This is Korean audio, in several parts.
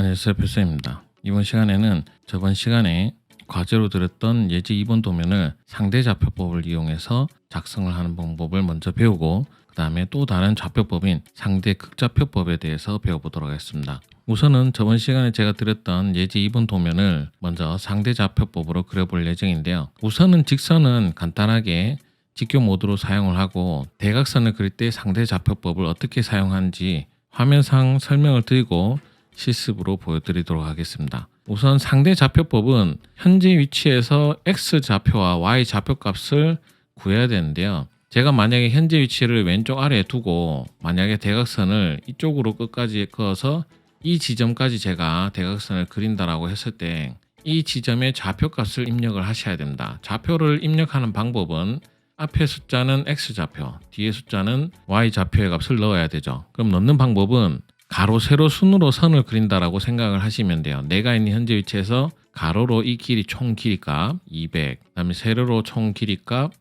안녕하세요 필수입니다. 이번 시간에는 저번 시간에 과제로 들었던 예제 2번 도면을 상대 좌표법을 이용해서 작성을 하는 방법을 먼저 배우고 그 다음에 또 다른 좌표법인 상대 극좌표법에 대해서 배워보도록 하겠습니다. 우선은 저번 시간에 제가 드렸던 예제 2번 도면을 먼저 상대 좌표법으로 그려볼 예정인데요. 우선은 직선은 간단하게 직교 모드로 사용을 하고 대각선을 그릴 때 상대 좌표법을 어떻게 사용하는지 화면상 설명을 드리고 실습으로 보여드리도록 하겠습니다. 우선 상대 좌표법은 현재 위치에서 x 좌표와 y 좌표 값을 구해야 되는데요. 제가 만약에 현재 위치를 왼쪽 아래에 두고 만약에 대각선을 이쪽으로 끝까지 그어서 이 지점까지 제가 대각선을 그린다라고 했을 때 이 지점의 좌표 값을 입력을 하셔야 됩니다. 좌표를 입력하는 방법은 앞에 숫자는 x 좌표, 뒤에 숫자는 y 좌표의 값을 넣어야 되죠. 그럼 넣는 방법은 가로 세로 순으로 선을 그린다라고 생각을 하시면 돼요. 내가 있는 현재 위치에서 가로로 이 길이 총 길이값 200, 그다음에 세로로 총 길이값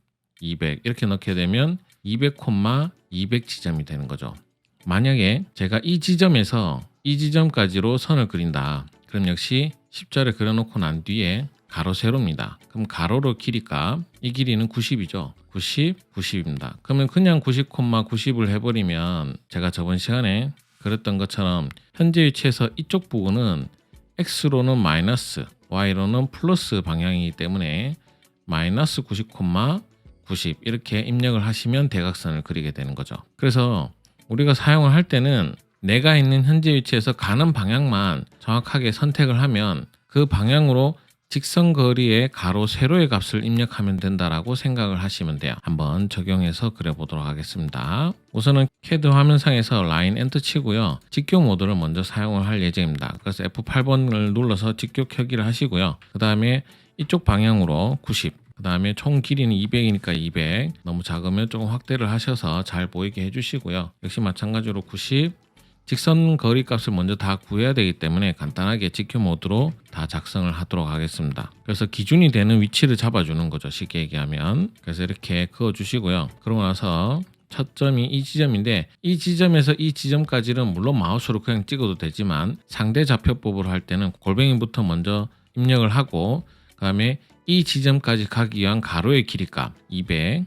200 이렇게 넣게 되면 200, 200 지점이 되는 거죠. 만약에 제가 이 지점에서 이 지점까지로 선을 그린다. 그럼 역시 십자를 그려놓고 난 뒤에 가로 세로입니다. 그럼 가로로 길이값 이 길이는 90이죠. 90, 90입니다. 그러면 그냥 90, 90을 해버리면 제가 저번 시간에 그랬던 것처럼 현재 위치에서 이쪽 부분은 x로는 마이너스, y로는 플러스 방향이기 때문에 마이너스 90, 90 이렇게 입력을 하시면 대각선을 그리게 되는 거죠. 그래서 우리가 사용을 할 때는 내가 있는 현재 위치에서 가는 방향만 정확하게 선택을 하면 그 방향으로 직선 거리의 가로 세로의 값을 입력하면 된다라고 생각을 하시면 돼요. 한번 적용해서 그려보도록 하겠습니다. 우선은 CAD 화면상에서 라인 엔터 치고요. 직교 모드를 먼저 사용을 할 예정입니다. 그래서 F8번을 눌러서 직교 켜기를 하시고요. 그 다음에 이쪽 방향으로 90, 그 다음에 총 길이는 200이니까 200 너무 작으면 조금 확대를 하셔서 잘 보이게 해주시고요 역시 마찬가지로 90 직선 거리 값을 먼저 다 구해야 되기 때문에 간단하게 직교 모드로 다 작성을 하도록 하겠습니다. 그래서 기준이 되는 위치를 잡아주는 거죠 쉽게 얘기하면. 그래서 이렇게 그어 주시고요. 그러고 나서 첫 점이 이 지점인데 이 지점에서 이 지점까지는 물론 마우스로 그냥 찍어도 되지만 상대 좌표법으로 할 때는 골뱅이부터 먼저 입력을 하고 그 다음에 이 지점까지 가기 위한 가로의 길이값 200,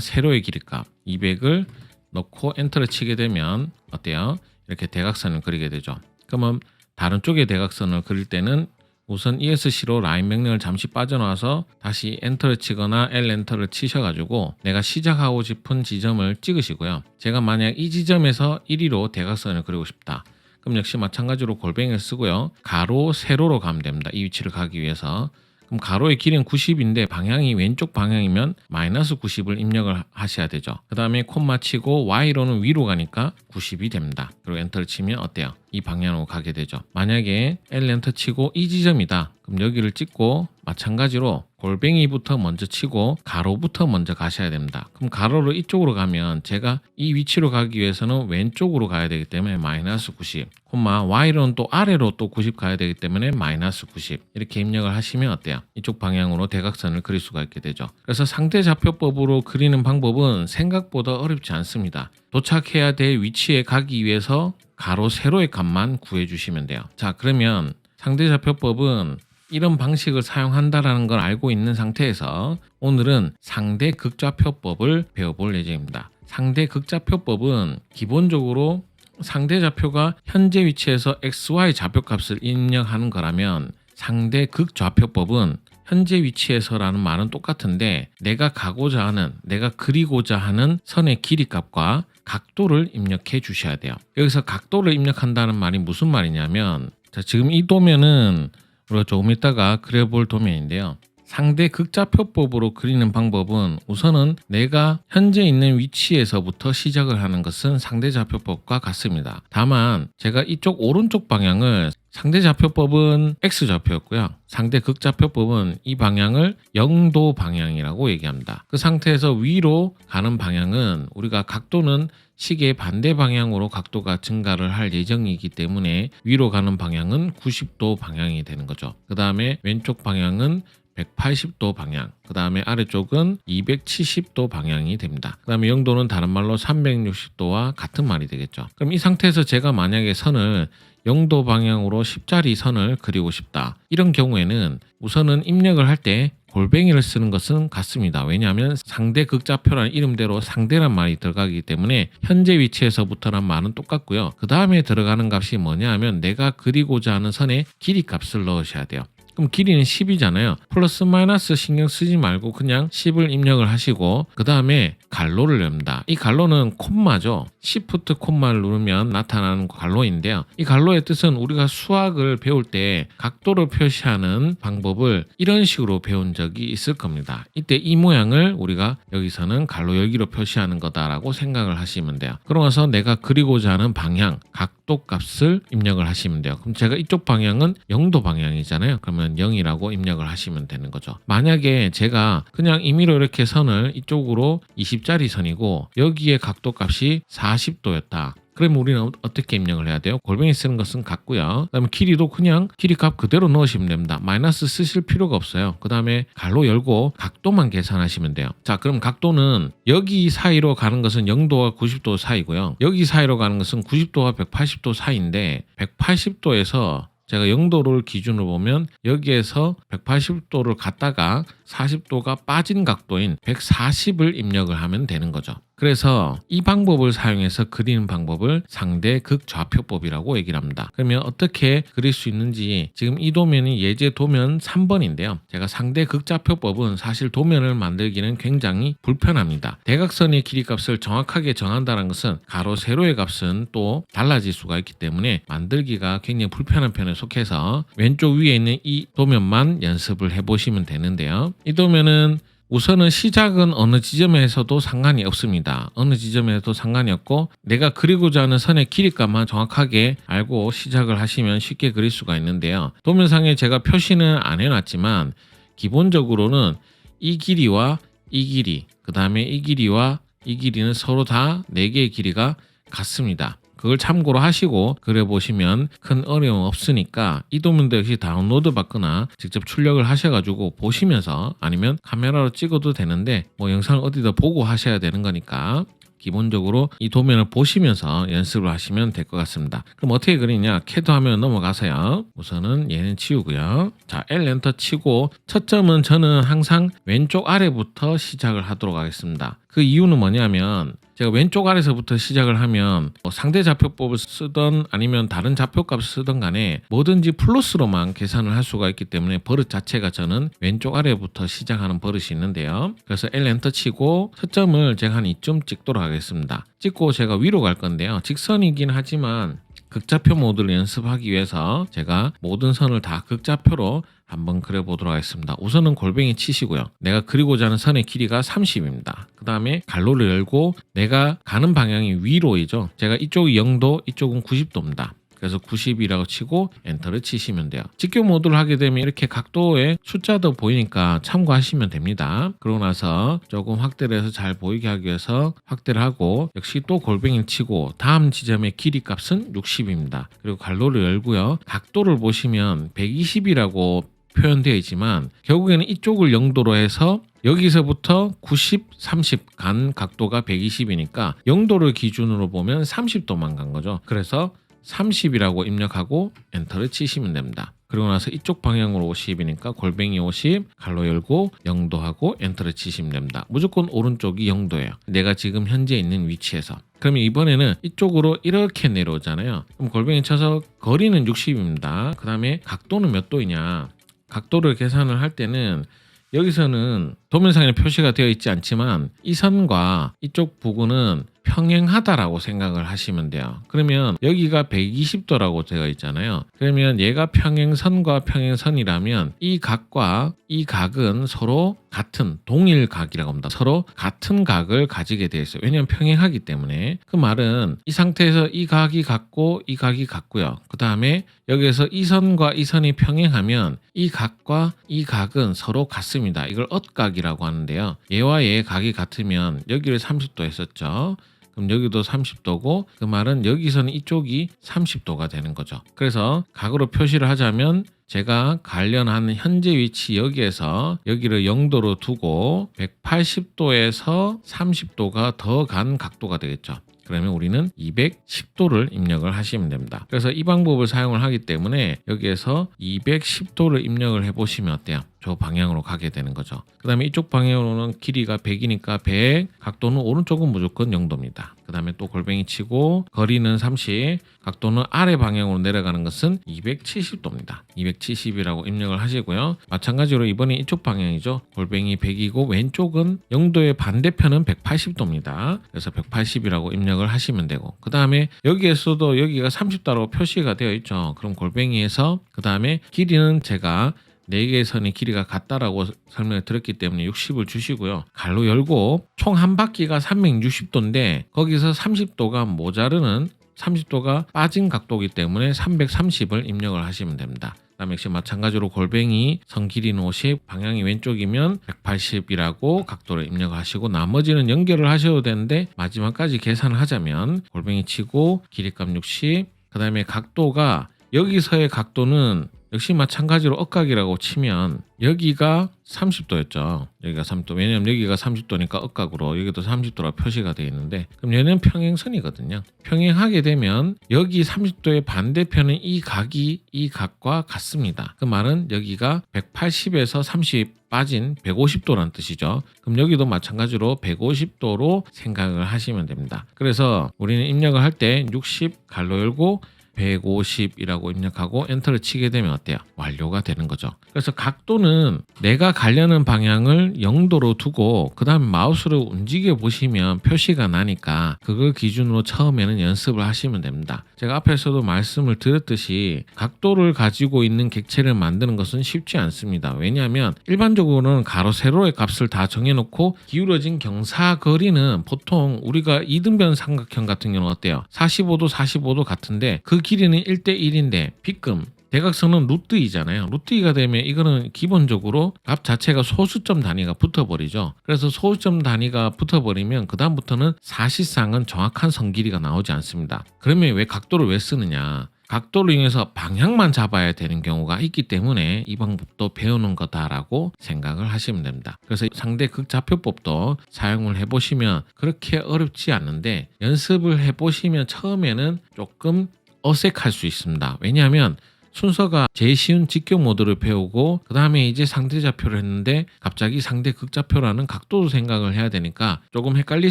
세로의 길이값 200을 넣고 엔터를 치게 되면 어때요? 이렇게 대각선을 그리게 되죠. 그러면 다른 쪽의 대각선을 그릴 때는 우선 ESC로 라인 명령을 잠시 빠져나와서 다시 엔터를 치거나 L 엔터를 치셔가지고 내가 시작하고 싶은 지점을 찍으시고요. 제가 만약 이 지점에서 1위로 대각선을 그리고 싶다. 그럼 역시 마찬가지로 골뱅이를 쓰고요. 가로, 세로로 가면 됩니다. 이 위치를 가기 위해서. 그럼 가로의 길이는 90인데 방향이 왼쪽 방향이면 마이너스 90을 입력을 하셔야 되죠. 그 다음에 콤마 치고 Y로는 위로 가니까 90이 됩니다. 그리고 엔터를 치면 어때요? 이 방향으로 가게 되죠. 만약에 L 엔터 치고 이 지점이다. 그럼 여기를 찍고 마찬가지로 골뱅이부터 먼저 치고 가로부터 먼저 가셔야 됩니다. 그럼 가로로 이쪽으로 가면 제가 이 위치로 가기 위해서는 왼쪽으로 가야 되기 때문에 마이너스 90, 콤마 Y로는 또 아래로 또 90 가야 되기 때문에 마이너스 90 이렇게 입력을 하시면 어때요? 이쪽 방향으로 대각선을 그릴 수가 있게 되죠. 그래서 상대 좌표법으로 그리는 방법은 생각보다 어렵지 않습니다. 도착해야 될 위치에 가기 위해서 가로 세로의 값만 구해 주시면 돼요. 자, 그러면 상대 좌표법은 이런 방식을 사용한다라는 걸 알고 있는 상태에서 오늘은 상대 극좌표법을 배워볼 예정입니다. 상대 극좌표법은 기본적으로 상대 좌표가 현재 위치에서 xy 좌표 값을 입력하는 거라면 상대 극좌표법은 현재 위치에서라는 말은 똑같은데 내가 가고자 하는 내가 그리고자 하는 선의 길이 값과 각도를 입력해 주셔야 돼요. 여기서 각도를 입력한다는 말이 무슨 말이냐면 자, 지금 이 도면은 우리가 조금 이따가 그려볼 도면인데요. 상대 극좌표법으로 그리는 방법은 우선은 내가 현재 있는 위치에서부터 시작을 하는 것은 상대 좌표법과 같습니다. 다만 제가 이쪽 오른쪽 방향을 상대 좌표법은 x 좌표였고요. 상대 극좌표법은 이 방향을 영도 방향이라고 얘기합니다. 그 상태에서 위로 가는 방향은 우리가 각도는 시계 반대 방향으로 각도가 증가를 할 예정이기 때문에 위로 가는 방향은 90도 방향이 되는 거죠. 그 다음에 왼쪽 방향은 180도 방향, 그 다음에 아래쪽은 270도 방향이 됩니다. 그 다음에 영도는 다른 말로 360도와 같은 말이 되겠죠. 그럼 이 상태에서 제가 만약에 선을 영도 방향으로 10자리 선을 그리고 싶다. 이런 경우에는 우선은 입력을 할 때 골뱅이를 쓰는 것은 같습니다. 왜냐하면 상대 극좌표라는 이름대로 상대란 말이 들어가기 때문에 현재 위치에서부터란 말은 똑같고요. 그 다음에 들어가는 값이 뭐냐 하면 내가 그리고자 하는 선의 길이 값을 넣으셔야 돼요. 그럼 길이는 10이잖아요. 플러스 마이너스 신경 쓰지 말고 그냥 10을 입력을 하시고 그 다음에 갈로를 냅니다. 이 갈로는 콤마죠. 시프트 콤마를 누르면 나타나는 갈로인데요. 이 갈로의 뜻은 우리가 수학을 배울 때 각도를 표시하는 방법을 이런 식으로 배운 적이 있을 겁니다. 이때 이 모양을 우리가 여기서는 갈로 열기로 표시하는 거다라고 생각을 하시면 돼요. 그러면서 내가 그리고자 하는 방향, 각도 값을 입력을 하시면 돼요. 그럼 제가 이쪽 방향은 0도 방향이잖아요. 그러면 0이라고 입력을 하시면 되는 거죠. 만약에 제가 그냥 임의로 이렇게 선을 이쪽으로 20 짜리 선이고 여기에 각도 값이 40도였다. 그러면 우리는 어- 어떻게 입력을 해야 돼요? 골뱅이 쓰는 것은 같고요. 그 다음에 길이도 그냥 길이 값 그대로 넣으시면 됩니다. 마이너스 쓰실 필요가 없어요. 그 다음에 갈로 열고 각도만 계산하시면 돼요. 자, 그럼 각도는 여기 사이로 가는 것은 0도와 90도 사이고요. 여기 사이로 가는 것은 90도와 180도 사이인데 180도에서 제가 0도를 기준으로 보면 여기에서 180도를 갔다가 40도가 빠진 각도인 140을 입력을 하면 되는 거죠. 그래서 이 방법을 사용해서 그리는 방법을 상대 극좌표법이라고 얘기를 합니다. 그러면 어떻게 그릴 수 있는지 지금 이 도면이 예제 도면 3번인데요. 제가 상대 극좌표법은 사실 도면을 만들기는 굉장히 불편합니다. 대각선의 길이 값을 정확하게 정한다는 것은 가로 세로의 값은 또 달라질 수가 있기 때문에 만들기가 굉장히 불편한 편에 속해서 왼쪽 위에 있는 이 도면만 연습을 해보시면 되는데요. 이 도면은 우선은 시작은 어느 지점에서도 상관이 없습니다. 어느 지점에서도 상관이 없고 내가 그리고자 하는 선의 길이값만 정확하게 알고 시작을 하시면 쉽게 그릴 수가 있는데요. 도면상에 제가 표시는 안 해놨지만 기본적으로는 이 길이와 이 길이 그 다음에 이 길이와 이 길이는 서로 다 4개의 길이가 같습니다. 그걸 참고로 하시고 그려보시면 큰 어려움 없으니까 이 도면도 역시 다운로드 받거나 직접 출력을 하셔가지고 보시면서 아니면 카메라로 찍어도 되는데 뭐 영상을 어디다 보고 하셔야 되는 거니까 기본적으로 이 도면을 보시면서 연습을 하시면 될 것 같습니다. 그럼 어떻게 그리냐? 캐드 화면 넘어가서요. 우선은 얘는 치우고요. 자, L 엔터 치고 첫 점은 저는 항상 왼쪽 아래부터 시작을 하도록 하겠습니다. 그 이유는 뭐냐면 제가 왼쪽 아래서부터 시작을 하면 뭐 상대 좌표법을 쓰던 아니면 다른 좌표값을 쓰던 간에 뭐든지 플러스로만 계산을 할 수가 있기 때문에 버릇 자체가 저는 왼쪽 아래부터 시작하는 버릇이 있는데요. 그래서 L 엔터 치고 초점을 제가 한 이쯤 찍도록 하겠습니다. 찍고 제가 위로 갈 건데요. 직선이긴 하지만 극좌표 모드를 연습하기 위해서 제가 모든 선을 다 극좌표로 한번 그려보도록 하겠습니다. 우선은 골뱅이 치시고요. 내가 그리고자 하는 선의 길이가 30입니다. 그 다음에 갈로를 열고 내가 가는 방향이 위로이죠. 제가 이쪽이 0도, 이쪽은 90도입니다. 그래서 90이라고 치고 엔터를 치시면 돼요. 직교 모드를 하게 되면 이렇게 각도에 숫자도 보이니까 참고하시면 됩니다. 그러고 나서 조금 확대를 해서 잘 보이게 하기 위해서 확대를 하고 역시 또 골뱅이를 치고 다음 지점의 길이 값은 60입니다. 그리고 갈로를 열고요. 각도를 보시면 120이라고 표현되어 있지만 결국에는 이쪽을 0도로 해서 여기서부터 90, 30 간 각도가 120이니까 0도를 기준으로 보면 30도만 간 거죠. 그래서 30이라고 입력하고 엔터를 치시면 됩니다. 그리고 나서 이쪽 방향으로 50이니까 골뱅이 50, 갈로 열고 0도 하고 엔터를 치시면 됩니다. 무조건 오른쪽이 0도예요. 내가 지금 현재 있는 위치에서. 그러면 이번에는 이쪽으로 이렇게 내려오잖아요. 그럼 골뱅이 쳐서 거리는 60입니다. 그 다음에 각도는 몇 도이냐? 각도를 계산을 할 때는 여기서는 도면상에 표시가 되어 있지 않지만 이 선과 이쪽 부분은 평행하다라고 생각을 하시면 돼요. 그러면 여기가 120도라고 되어 있잖아요. 그러면 얘가 평행선과 평행선이라면 이 각과 이 각은 서로 같은 동일 각이라고 합니다. 서로 같은 각을 가지게 되어 있어요. 왜냐하면 평행하기 때문에 그 말은 이 상태에서 이 각이 같고 이 각이 같고요. 그 다음에 여기에서 이 선과 이 선이 평행하면 이 각과 이 각은 서로 같습니다. 이걸 엇각이라고 하는데요. 얘와 얘의 각이 같으면 여기를 30도 했었죠. 그럼 여기도 30도고 그 말은 여기서는 이쪽이 30도가 되는 거죠. 그래서 각으로 표시를 하자면 제가 관련하는 현재 위치 여기에서 여기를 0도로 두고 180도에서 30도가 더 간 각도가 되겠죠. 그러면 우리는 210도를 입력을 하시면 됩니다. 그래서 이 방법을 사용을 하기 때문에 여기에서 210도를 입력을 해보시면 어때요? 저 방향으로 가게 되는 거죠. 그 다음에 이쪽 방향으로는 길이가 100이니까 100, 각도는 오른쪽은 무조건 0도입니다. 그 다음에 또 골뱅이 치고 거리는 30, 각도는 아래 방향으로 내려가는 것은 270도입니다. 270이라고 입력을 하시고요. 마찬가지로 이번에 이쪽 방향이죠. 골뱅이 100이고 왼쪽은 0도의 반대편은 180도입니다. 그래서 180이라고 입력을 하시면 되고 그 다음에 여기에서도 여기가 30도라고 표시가 되어 있죠. 그럼 골뱅이에서 그 다음에 길이는 제가 4개의 선의 길이가 같다라고 설명을 드렸기 때문에 60을 주시고요. 갈로 열고 총 한 바퀴가 360도인데 거기서 30도가 모자르는 30도가 빠진 각도이기 때문에 330을 입력을 하시면 됩니다. 그다음에 역시 마찬가지로 골뱅이 선 길이는 50, 방향이 왼쪽이면 180이라고 각도를 입력하시고 나머지는 연결을 하셔도 되는데 마지막까지 계산을 하자면 골뱅이 치고 길이값 60, 그 다음에 각도가 여기서의 각도는 역시 마찬가지로 억각이라고 치면 여기가 30도였죠. 여기가 30도. 왜냐면 여기가 30도니까 억각으로 여기도 30도라 표시가 되어 있는데 그럼 얘는 평행선이거든요. 평행하게 되면 여기 30도의 반대편은 이 각이 이 각과 같습니다. 그 말은 여기가 180에서 30 빠진 150도란 뜻이죠. 그럼 여기도 마찬가지로 150도로 생각을 하시면 됩니다. 그래서 우리는 입력을 할 때 60 갈로 열고 150이라고 입력하고 엔터를 치게 되면 어때요? 완료가 되는 거죠. 그래서 각도는 내가 가려는 방향을 0도로 두고 그 다음에 마우스를 움직여 보시면 표시가 나니까 그걸 기준으로 처음에는 연습을 하시면 됩니다. 제가 앞에서도 말씀을 드렸듯이 각도를 가지고 있는 객체를 만드는 것은 쉽지 않습니다. 왜냐하면 일반적으로는 가로 세로의 값을 다 정해놓고 기울어진 경사 거리는 보통 우리가 이등변 삼각형 같은 경우는 어때요? 45도 45도 같은데 그 길이는 1대1인데 빗금 대각선은 루트 2잖아요. 루트 2가 되면 이거는 기본적으로 값 자체가 소수점 단위가 붙어버리죠. 그래서 소수점 단위가 붙어버리면 그 다음부터는 사실상은 정확한 선 길이가 나오지 않습니다. 그러면 왜 각도를 왜 쓰느냐? 각도를 이용해서 방향만 잡아야 되는 경우가 있기 때문에 이 방법도 배우는 거다라고 생각을 하시면 됩니다. 그래서 상대 극좌표법도 사용을 해보시면 그렇게 어렵지 않는데 연습을 해보시면 처음에는 조금 어색할 수 있습니다. 왜냐하면 순서가 제일 쉬운 직격 모드를 배우고 그 다음에 이제 상대 좌표를 했는데 갑자기 상대 극좌표라는 각도도 생각을 해야 되니까 조금 헷갈릴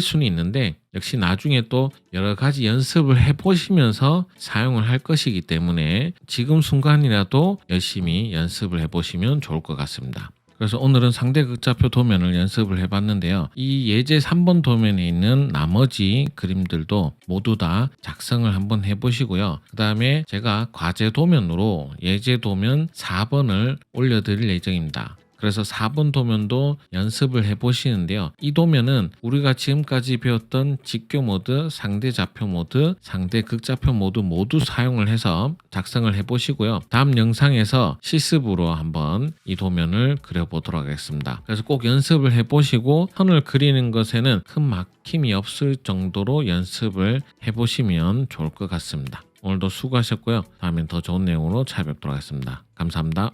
수는 있는데 역시 나중에 또 여러 가지 연습을 해보시면서 사용을 할 것이기 때문에 지금 순간이라도 열심히 연습을 해보시면 좋을 것 같습니다. 그래서 오늘은 상대 극좌표 도면을 연습을 해봤는데요. 이 예제 3번 도면에 있는 나머지 그림들도 모두 다 작성을 한번 해보시고요. 그 다음에 제가 과제 도면으로 예제 도면 4번을 올려드릴 예정입니다. 그래서 4번 도면도 연습을 해보시는데요. 이 도면은 우리가 지금까지 배웠던 직교 모드, 상대 좌표 모드, 상대 극좌표 모드 모두 사용을 해서 작성을 해보시고요. 다음 영상에서 실습으로 한번 이 도면을 그려보도록 하겠습니다. 그래서 꼭 연습을 해보시고 선을 그리는 것에는 큰 막힘이 없을 정도로 연습을 해보시면 좋을 것 같습니다. 오늘도 수고하셨고요. 다음엔 더 좋은 내용으로 찾아뵙도록 하겠습니다. 감사합니다.